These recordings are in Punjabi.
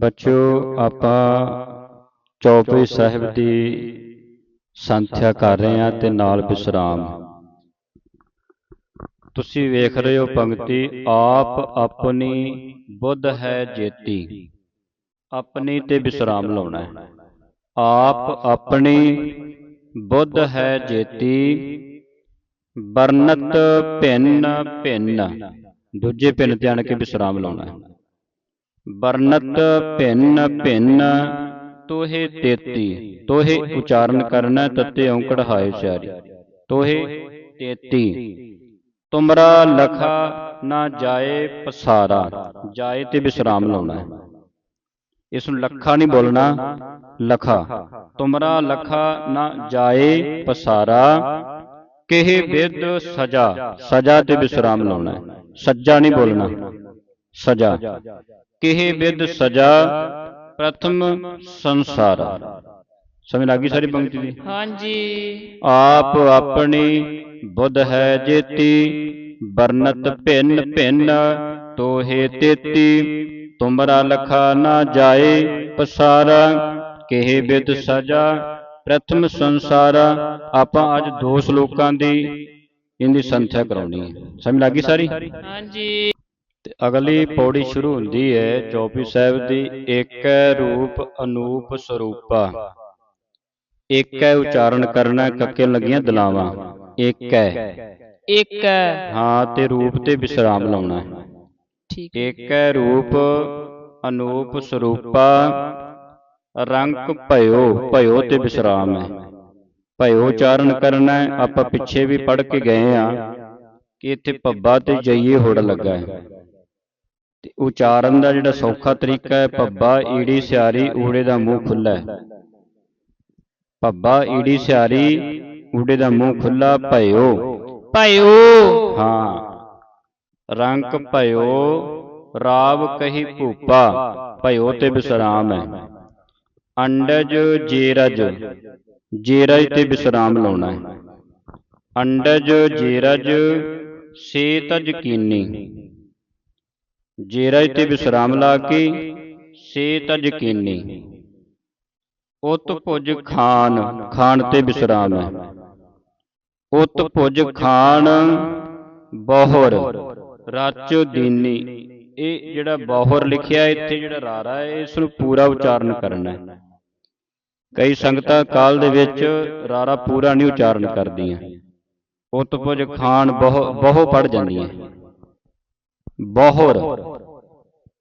ਬੱਚਿਓ ਆਪਾਂ ਚੌਪਈ ਸਾਹਿਬ ਦੀ ਸੰਥਿਆ ਕਰ ਰਹੇ ਹਾਂ ਤੇ ਨਾਲ ਵਿਸਰਾਮ। ਤੁਸੀਂ ਵੇਖ ਰਹੇ ਹੋ ਪੰਕਤੀ, ਆਪ ਆਪਣੀ ਬੁੱਧ ਹੈ ਜੇਤੀ। ਆਪਣੀ ਤੇ ਵਿਸਰਾਮ ਲਾਉਣਾ ਹੈ। ਆਪ ਆਪਣੀ ਬੁੱਧ ਹੈ ਜੇਤੀ, ਵਰਨਤ ਭਿੰਨ ਭਿੰਨ। ਦੂਜੇ ਭਿੰਨ ਤੇ ਆਣ ਕੇ ਵਿਸਰਾਮ ਲਾਉਣਾ ਹੈ। ਵਰਨਤ ਭਿੰਨ ਭਿੰਨ ਤੋਹੇ ਤੇਤੀ ਤੋਹੇ ਉਚਾਰਨ ਕਰਨਾ ਹੈ, ਔਂਕੜ ਹਾਏ ਚਾਰੀ ਤੋਹੇ ਤੇਤੀ। ਤੁਮਰਾ ਲਖਾ ਨਾ ਜਾਏ ਪਸਾਰਾ ਜਾਏ ਤੇ ਵਿਸਰਾਮ ਲਾਉਣਾ ਹੈ। ਇਸ ਨੂੰ ਲੱਖਾ ਨਹੀਂ ਬੋਲਣਾ ਲਖਾ। ਤੁਮਰਾ ਲਖਾ ਨਾ ਜਾਏ ਪਸਾਰਾ ਕਿਹ ਵਿਦ ਸਜਾ ਸਜਾ ਤੇ ਵਿਸਰਾਮ ਲਾਉਣਾ ਹੈ। ਸੱਜਾ ਨਹੀਂ ਬੋਲਣਾ। ਸਜਾ। ਕਿਹ ਵਿਦ ਸਜਾ ਪ੍ਰਥਮ ਸੰਸਾਰਾ। ਸਮਝ ਲੱਗੀ ਸਾਰੀ ਪੰਕਤੀ ਦੀ? ਹਾਂਜੀ। ਆਪ ਆਪਣੀ ਬੁੱਧ ਹੈ ਜੇਤੀ ਵਰਨਤ ਭਿੰਨ ਭਿੰਨ ਤੋਹੇ ਤੇਤੀ ਤੁਮਰਾ ਲਖਾ ਨਾ ਜਾਏ ਪਸਾਰਾ। ਕਿਹ ਬਿਦ ਸਜਾ ਪ੍ਰਥਮ ਸੰਸਾਰਾ। ਆਪਾਂ ਅੱਜ ਦੋ ਸ਼ਲੋਕਾਂ ਦੀ ਇਹਦੀ ਸੰਥਿਆ ਕਰਾਉਣੀ ਹੈ। ਸਮਝ ਲੱਗੀ ਸਾਰੀ? ਹਾਂਜੀ। ਤੇ ਅਗਲੀ ਪੌੜੀ ਸ਼ੁਰੂ ਹੁੰਦੀ ਹੈ ਚੌਪੀ ਸਾਹਿਬ ਦੀ ਏਕੈ ਰੂਪ ਅਨੂਪ ਸਰੂਪਾ। ਏਕੈ ਉਚਾਰਨ ਕਰਨਾ ਕੱਕੇ ਲੱਗੀਆਂ ਦਲਾਵਾਂ। ਏਕੈ ਇੱਕ ਹੈ। ਤੇ ਰੂਪ ਤੇ ਵਿਸਰਾਮ ਲਾਉਣਾ ਹੈ। ਠੀਕ ਏਕੈ ਰੂਪ ਅਨੂਪ ਸਰੂਪਾ। ਰੰਗ ਭਇਓ ਭਇਓ ਤੇ ਵਿਸਰਾਮ ਹੈ। ਭਇਓ ਉਚਾਰਨ ਕਰਨਾ ਆਪਾਂ ਪਿੱਛੇ ਵੀ ਪੜ੍ਹ ਕੇ ਗਏ ਆ ਕਿ ਇੱਥੇ ਪੱਬਾ ਤੇ ਜਈਏ ਹੋੜ ਲੱਗਾ ਹੈ। ਤੇ ਉਚਾਰਨ ਦਾ ਜਿਹੜਾ ਸੌਖਾ ਤਰੀਕਾ ਹੈ ਪੱਬਾ ਈੜੀ ਸਿਆਰੀ ਊੜੇ ਦਾ ਮੂੰਹ ਖੁੱਲਾ ਹੈ। ਪੱਬਾ ਈੜੀ ਸਿਆਰੀ ਊੜੇ ਦਾ ਮੂੰਹ ਖੁੱਲਾ ਭਇਓ। ਭਾਇਓ। ਹਾਂ। ਰੰਕ ਭਇਓ ਰਾਵ ਕਹੀ ਭੂਪਾ ਭਇਓ ਤੇ ਵਿਸਰਾਮ ਹੈ। ਅੰਡਜ ਜੇਰਜ ਜੇਰਜ ਤੇ ਵਿਸਰਾਮ ਲਾਉਣਾ ਹੈ। ਅੰਡਜ ਜੇਰਜ ਸੇਤਜ ਕੀਨੀ। ਜੇਰਜ ਤੇ ਵਿਸਰਾਮ ਲਾ ਕੇ ਸੇਤਜ ਕੀਨੀ। ਉਤ ਭੁਜ ਖਾਨ ਖਾਨ ਤੇ ਵਿਸਰਾਮ। ਹੈ ਉਤ ਭੁਜ ਖਾਨ ਬਹੁਰ। ਰਚ ਦੀਨੀ। ਇਹ ਜਿਹੜਾ ਬਹੁਰ ਲਿਖਿਆ ਇੱਥੇ ਜਿਹੜਾ ਰਾਰਾ ਹੈ ਇਸ ਨੂੰ ਪੂਰਾ ਉਚਾਰਨ ਕਰਨਾ ਹੈ। ਕਈ ਸੰਗਤਾਂ ਕਾਲ ਦੇ ਵਿੱਚ ਰਾਰਾ ਪੂਰਾ ਨਹੀਂ ਉਚਾਰਨ ਕਰਦੀਆਂ। ਉਤ ਭੁਜ ਖਾਨ ਬਹੁ ਬਹੁ ਪੜ ਜਾਂਦੀਆਂ। ਬਹੁਰ।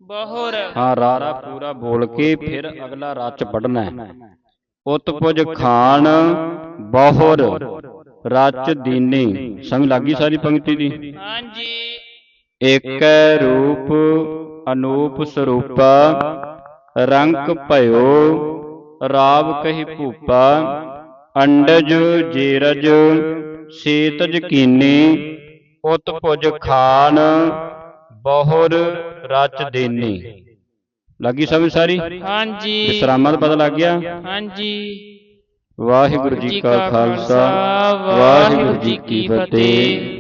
ਬਹੁਰ। ਹਾਂ ਰਾਰਾ ਪੂਰਾ ਬੋਲ ਕੇ ਫਿਰ ਅਗਲਾ ਰਚ ਪੜਨਾ ਹੈ। ਉਤਪੁਜ ਖਾਨ ਬਹੁਰ। ਰਚ ਦੀਨੀ। ਸਮਝ ਲੱਗੀ ਸਾਰੀ ਪੰਕਤੀ ਦੀ? ਹਾਂਜੀ। ਏਕੈ ਰੂਪ ਅਨੂਪ ਸਰੂਪਾ ਰੰਗ ਭਇਓ ਰਾਵ ਕਹੀ ਭੂਪਾ ਅੰਡਜ ਜੇਰਜ ਸੇਤਜ ਕੀਨੀ ਉਤਪੁਜ ਖਾਨ ਬਹੁਰ ਰਚ ਦੇਨੀ। ਲੱਗੀ ਸਮਝ ਸਾਰੀ? ਹਾਂਜੀ। ਵਿਸਰਾਮਾਂ ਦਾ ਪਤਾ ਲੱਗ ਗਿਆ? ਹਾਂਜੀ। ਵਾਹਿਗੁਰੂ ਜੀ ਕਾ ਖਾਲਸਾ। ਵਾਹਿਗੁਰੂ ਜੀ ਕੀ ਫਤਿਹ।